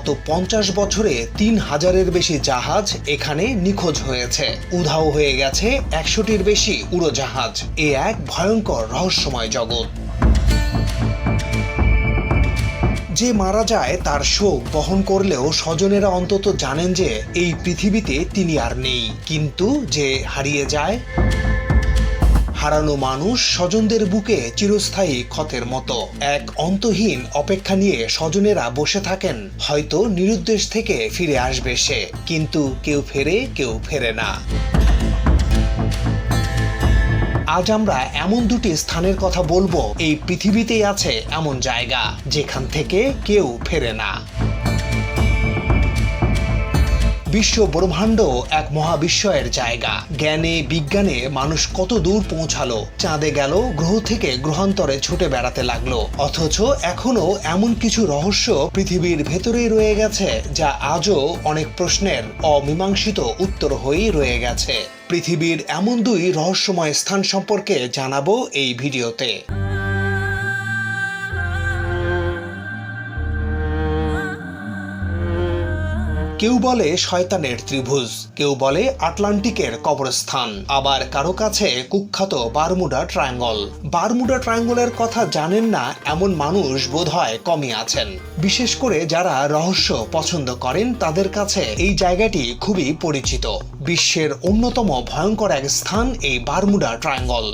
গত পঞ্চাশ বছরে তিন হাজারের বেশি জাহাজ এখানে নিখোঁজ হয়েছে। উধাও হয়ে গেছে একশোটির বেশি উড়োজাহাজ। এ এক ভয়ঙ্কর রহস্যময় জগৎ। যে মারা যায় তার শোক বহন করলেও স্বজনেরা অন্তত জানেন যে এই পৃথিবীতে তিনি আর নেই। কিন্তু যে হারিয়ে যায় হারানো মানুষ স্বজনদের বুকে চিরস্থায়ী ক্ষতের মতো। এক অন্তহীন অপেক্ষা নিয়ে স্বজনেরা বসে থাকেন। হয়তো নিরুদ্দেশ থেকে ফিরে আসবে সে, কিন্তু কেউ ফেরে কেউ ফেরে না। আজ আমরা এমন দুটি স্থানের কথা বলব। এই পৃথিবীতেই আছে এমন জায়গা, যেখান থেকে কেউ ফেরে না। বিশ্ব ব্রহ্মাণ্ড এক মহাবিস্ময়ের জায়গা। জ্ঞানে, বিজ্ঞানে মানুষ কত দূর পৌঁছালো, চাঁদে গেল, গ্রহ থেকে গ্রহান্তরে ছুটে বেড়াতে লাগল। অথচ এখনও এমন কিছু রহস্য পৃথিবীর ভেতরেই রয়ে গেছে, যা আজও অনেক প্রশ্নের অমীমাংসিত উত্তর হয়েই রয়ে গেছে। পৃথিবীর এমন দুই রহস্যময় স্থান সম্পর্কে জানাব এই ভিডিওতে। কেউ বলে শয়তানের ত্রিভুজ, কেউ বলে আটলান্টিকের কবরস্থান। আবার কারও কাছে কুখ্যাত বারমুডা ট্রায়াঙ্গল। বারমুডা ট্রায়াঙ্গলের কথা জানেন না এমন মানুষ বোধহয় কমই আছেন। বিশেষ করে যারা রহস্য পছন্দ করেন, তাদের কাছে এই জায়গাটি খুবই পরিচিত। বিশ্বের অন্যতম ভয়ঙ্কর এক স্থান এই বারমুডা ট্রায়াঙ্গল।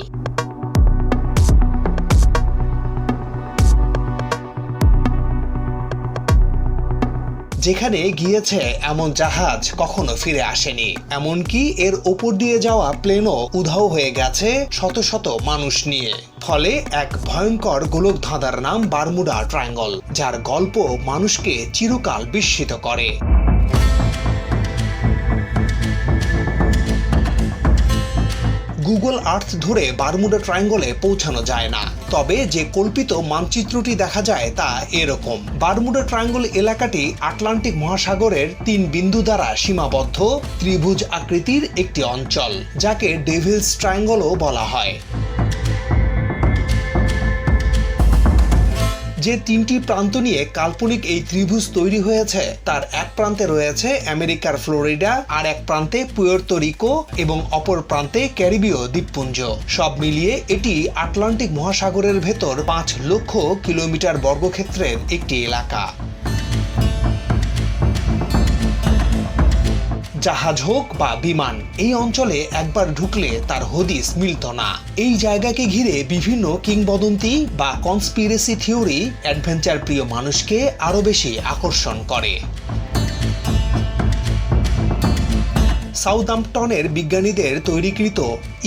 যেখানে গিয়েছে এমন জাহাজ কখনো ফিরে আসেনি। এমনকি এর ওপর দিয়ে যাওয়া প্লেনও উধাও হয়ে গেছে শত শত মানুষ নিয়ে। ফলে এক ভয়ঙ্কর গোলকধাঁধার নাম বারমুডা ট্রায়াঙ্গল, যার গল্প মানুষকে চিরকাল বিস্মিত করে। গুগল আর্থ ধরে বারমুডা ট্রায়াঙ্গলে পৌঁছানো যায় না। তবে যে কল্পিত মানচিত্রটি দেখা যায় তা এরকম। বারমুডা ট্রায়াঙ্গল এলাকাটি আটলান্টিক মহাসাগরের তিন বিন্দু দ্বারা সীমাবদ্ধ, ত্রিভুজ আকৃতির একটি অঞ্চল, যাকে ডেভিলস ট্রায়াঙ্গলও বলা হয়। যে তিনটি প্রান্ত নিয়ে কাল্পনিক এই ত্রিভুজ তৈরি হয়েছে, তার এক প্রান্তে রয়েছে আমেরিকার ফ্লোরিডা, আর এক প্রান্তে পুয়ের্তোরিকো এবং অপর প্রান্তে ক্যারিবীয় দ্বীপপুঞ্জ। সব মিলিয়ে এটি আটলান্টিক মহাসাগরের ভেতর পাঁচ লক্ষ কিলোমিটার বর্গক্ষেত্রের একটি এলাকা। জাহাজ হোক বা বিমান, এই অঞ্চলে একবার ঢুকলে তার হদিস মিলত না। এই জায়গাকে ঘিরে বিভিন্ন কিংবদন্তি বা কনস্পিরেসি থিওরি অ্যাডভেঞ্চার প্রিয় মানুষকে আরও বেশি আকর্ষণ করে। সাউদাম্পটনের বিজ্ঞানীদের তৈরিকৃত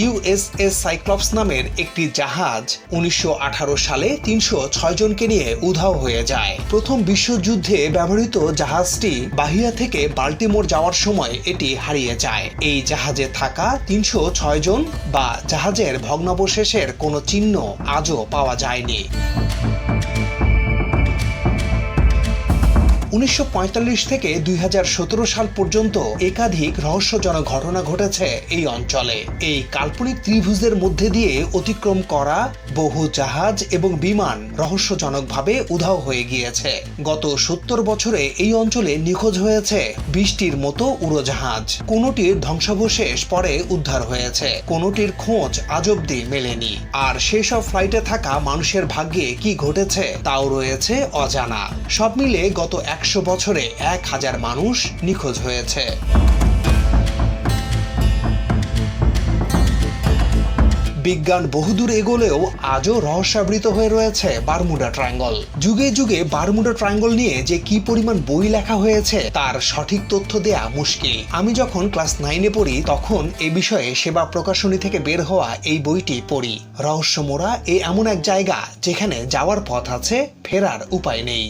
ইউএসএস সাইক্লপস নামের একটি জাহাজ উনিশশো আঠারো সালে তিনশো ছয় জনকে নিয়ে উধাও হয়ে যায়। প্রথম বিশ্বযুদ্ধে ব্যবহৃত জাহাজটি বাহিয়া থেকে বাল্টিমোর যাওয়ার সময় এটি হারিয়ে যায়। এই জাহাজে থাকা তিনশো ছয় জন বা জাহাজের ভগ্নাবশেষের কোনো চিহ্ন আজও পাওয়া যায়নি। উনিশশো পঁয়তাল্লিশ থেকে দুই হাজার সতেরো সাল পর্যন্ত একাধিক রহস্যজনক ঘটনা ঘটেছে এই অঞ্চলে। এই কাল্পনিক ত্রিভুজের মধ্যে দিয়ে অতিক্রম করা বহু জাহাজ এবং বিমান রহস্যজনকভাবে উধাও হয়ে গিয়েছে। গত সত্তর বছরে এই অঞ্চলে নিখোঁজ হয়েছে বিশটির মতো উড়োজাহাজ। কোনোটির ধ্বংসাবশেষ পরে উদ্ধার হয়েছে। কোনোটির খোঁজ আজ অব্দি মেলেনি। আর সেসব ফ্লাইটে থাকা মানুষের ভাগ্যে কি ঘটেছে তাও রয়েছে অজানা। সব মিলে গত একশো বছরে এক হাজার মানুষ নিখোঁজ হয়েছে। বিজ্ঞান বহুদূর এগোলেও আজও রহস্যাবৃত হয়ে রয়েছে বারমুডা ট্রায়াঙ্গল। যুগে যুগে বারমুডা ট্রায়াঙ্গল নিয়ে যে কি পরিমাণ বই লেখা হয়েছে, তার সঠিক তথ্য দেয়া মুশকিল। আমি যখন ক্লাস নাইনে পড়ি, তখন এ বিষয়ে সেবা প্রকাশনী থেকে বের হওয়া এই বইটি পড়ি। রহস্যমোড়া এ এমন এক জায়গা, যেখানে যাওয়ার পথ আছে, ফেরার উপায় নেই।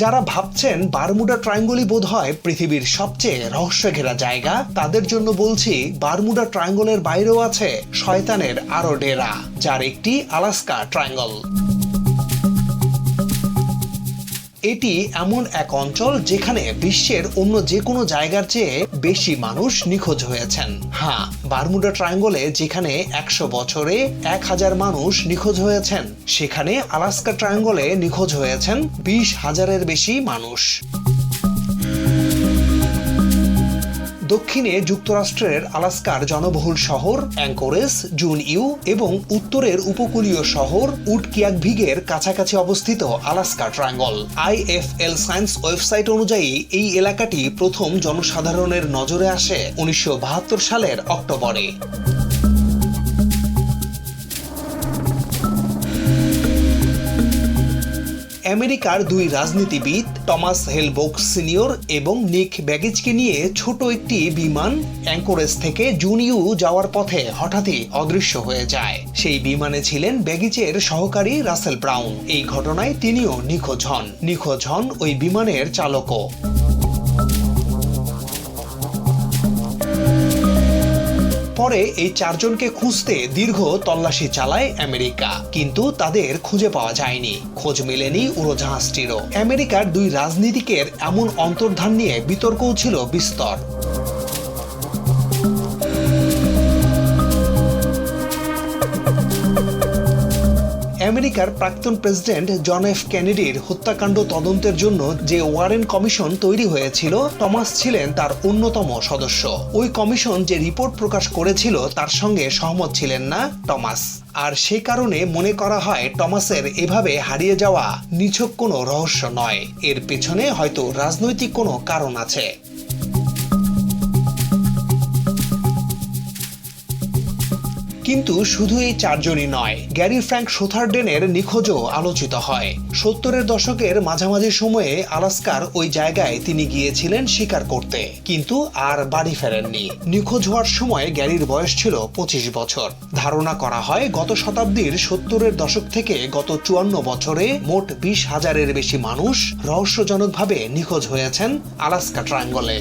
যারা ভাবছেন বারমুডা ট্রায়াঙ্গলই বোধ হয় পৃথিবীর সবচেয়ে রহস্য ঘেরা জায়গা, তাদের জন্য বলছি বারমুডা ট্রায়াঙ্গলের বাইরেও আছে শয়তানের আরও ডেরা, যার একটি আলাস্কা ট্রায়াঙ্গল। এটি এমন এক অঞ্চল যেখানে বিশ্বের অন্য যে কোনো জায়গার চেয়ে বেশি মানুষ নিখোঁজ হয়েছেন। হ্যাঁ বারমুডা ট্রায়াঙ্গলে যেখানে একশো বছরে এক হাজার মানুষ নিখোঁজ হয়েছেন, সেখানে আলাস্কা ট্রায়াঙ্গলে নিখোঁজ হয়েছেন বিশ হাজারের বেশি মানুষ। দক্ষিণে যুক্তরাষ্ট্রের আলাস্কার জনবহুল শহর, অ্যাঙ্কোরেস, জুন ইউ এবং উত্তরের উপকূলীয় শহর উডকিয়াকভিগের কাছাকাছি অবস্থিত Alaska triangle. IFL science website অনুযায়ী এই এলাকাটি প্রথম জনসাধারণের নজরে আসে উনিশশো বাহাত্তর সালের অক্টোবরে। আমেরিকার দুই রাজনীতিবিদ, টমাস হেলবোক সিনিয়র এবং নিক ব্যাগেজকে নিয়ে ছোট একটি বিমান অ্যাঙ্কোরেজ থেকে জুনিউ যাওয়ার পথে হঠাৎই অদৃশ্য হয়ে যায়। সেই বিমানে ছিলেন ব্যাগেজের সহকারী রাসেল ব্রাউন। এই ঘটনায় তিনিও নিখোঁজ হন। নিখোঁজ হন ওই বিমানের চালকও। পরে এই চারজনকে খুঁজতে দীর্ঘ তল্লাশি চালায় আমেরিকা। কিন্তু তাদের খুঁজে পাওয়া যায়নি। খোঁজ মেলেনি উড়োজাহাজটিরও। আমেরিকার দুই রাজনীতিকের এমন অন্তর্ধান নিয়ে বিতর্কও ছিল বিস্তর। আমেরিকার প্রাক্তন প্রেসিডেন্ট জন এফ কেনেডির হত্যাকাণ্ড তদন্তের জন্য যে ওয়ারেন কমিশন তৈরি হয়েছিল, টমাস ছিলেন তার অন্যতম সদস্য। ওই কমিশন যে রিপোর্ট প্রকাশ করেছিল, তার সঙ্গে সহমত ছিলেন না টমাস। আর সে কারণে মনে করা হয়, টমাসের এভাবে হারিয়ে যাওয়া নিছক কোনো রহস্য নয়। এর পেছনে হয়তো রাজনৈতিক কোনো কারণ আছে। কিন্তু শুধু এই চারজনই নয়, গ্যারি ফ্র্যাঙ্ক সোথারডেনের নিখোঁজও আলোচিত হয়। সত্তরের দশকের মাঝামাঝি সময়ে আলাস্কার ওই জায়গায় তিনি গিয়েছিলেন শিকার করতে, কিন্তু আর বাড়ি ফেরেননি। নিখোঁজ হওয়ার সময় গ্যারির বয়স ছিল পঁচিশ বছর। ধারণা করা হয় গত শতাব্দীর সত্তরের দশক থেকে গত চুয়ান্ন বছরে মোট বিশ হাজারের বেশি মানুষ রহস্যজনকভাবে নিখোঁজ হয়েছেন আলাস্কা ট্রায়াঙ্গলে।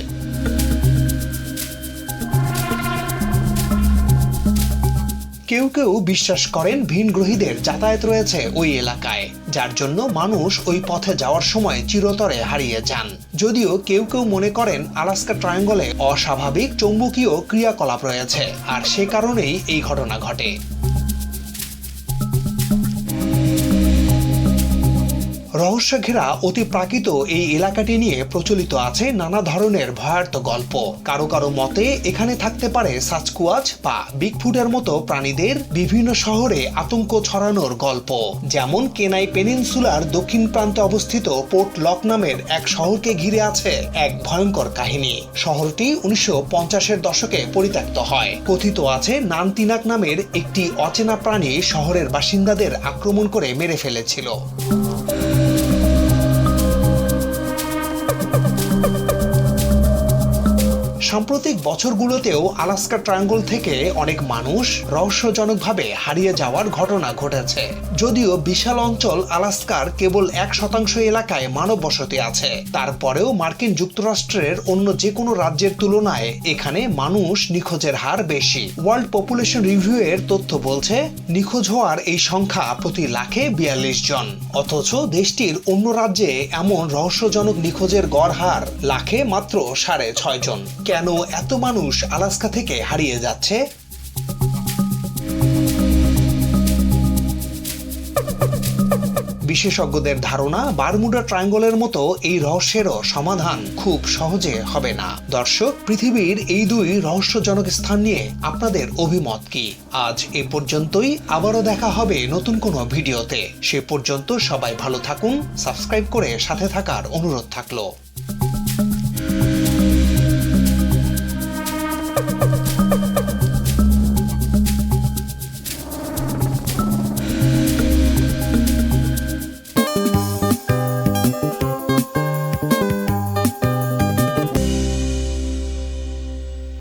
কেউ কেউ বিশ্বাস করেন ভিনগ্রহীদের যাতায়াত রয়েছে ওই এলাকায়, যার জন্য মানুষ ওই পথে যাওয়ার সময় চিরতরে হারিয়ে যান। যদিও কেউ কেউ মনে করেন আলাস্কা ট্রায়াঙ্গলে অস্বাভাবিক চৌম্বকীয় ক্রিয়াকলাপ রয়েছে, আর সে কারণেই এই ঘটনা ঘটে। রহস্য ঘেরা অতি প্রাকৃত এই এলাকাটি নিয়ে প্রচলিত আছে নানা ধরনের ভয়ার্থ গল্প। কারও কারও মতে, এখানে থাকতে পারে সাচকুয়াচ বা বিগফুটের মতো প্রাণীদের বিভিন্ন শহরে আতঙ্ক ছড়ানোর গল্প। যেমন কেনাই পেনিনসুলার দক্ষিণ প্রান্তে অবস্থিত পোর্ট লক নামের এক শহরকে ঘিরে আছে এক ভয়ঙ্কর কাহিনী। শহরটি উনিশশো পঞ্চাশের দশকে পরিত্যক্ত হয়। কথিত আছে, নানতিনাক নামের একটি অচেনা প্রাণী শহরের বাসিন্দাদের আক্রমণ করে মেরে ফেলেছিল। সাম্প্রতিক বছরগুলোতেও আলাস্কা ট্রায়াঙ্গল থেকে অনেক মানুষ রহস্যজনকভাবে হারিয়ে যাওয়ার ঘটনা ঘটেছে। যদিও বিশাল অঞ্চল আলাস্কার কেবল এক শতাংশ এলাকায় মানব বসতি আছে। তারপরেও মার্কিন যুক্তরাষ্ট্রের অন্য যে কোনো রাজ্যের তুলনায় এখানে মানুষ নিখোঁজের হার বেশি। ওয়ার্ল্ড পপুলেশন রিভিউ এর তথ্য বলছে, নিখোঁজ হওয়ার এই সংখ্যা প্রতি লাখে বিয়াল্লিশ জন। অথচ দেশটির অন্য রাজ্যে এমন রহস্যজনক নিখোঁজের গড় হার লাখে মাত্র সাড়ে ছয় জন। কেন এত মানুষ আলাস্কা থেকে হারিয়ে যাচ্ছে? বিশেষজ্ঞদের ধারণা, বারমুডা ট্রায়াঙ্গলের মতো এই রহস্যেরও সমাধান খুব সহজে হবে না। দর্শক, পৃথিবীর এই দুই রহস্যজনক স্থান নিয়ে আপনাদের অভিমত কি? আজ এ পর্যন্তই, আবারও দেখা হবে নতুন কোনো ভিডিওতে। সে পর্যন্ত সবাই ভালো থাকুন, সাবস্ক্রাইব করে সাথে থাকার অনুরোধ থাকল।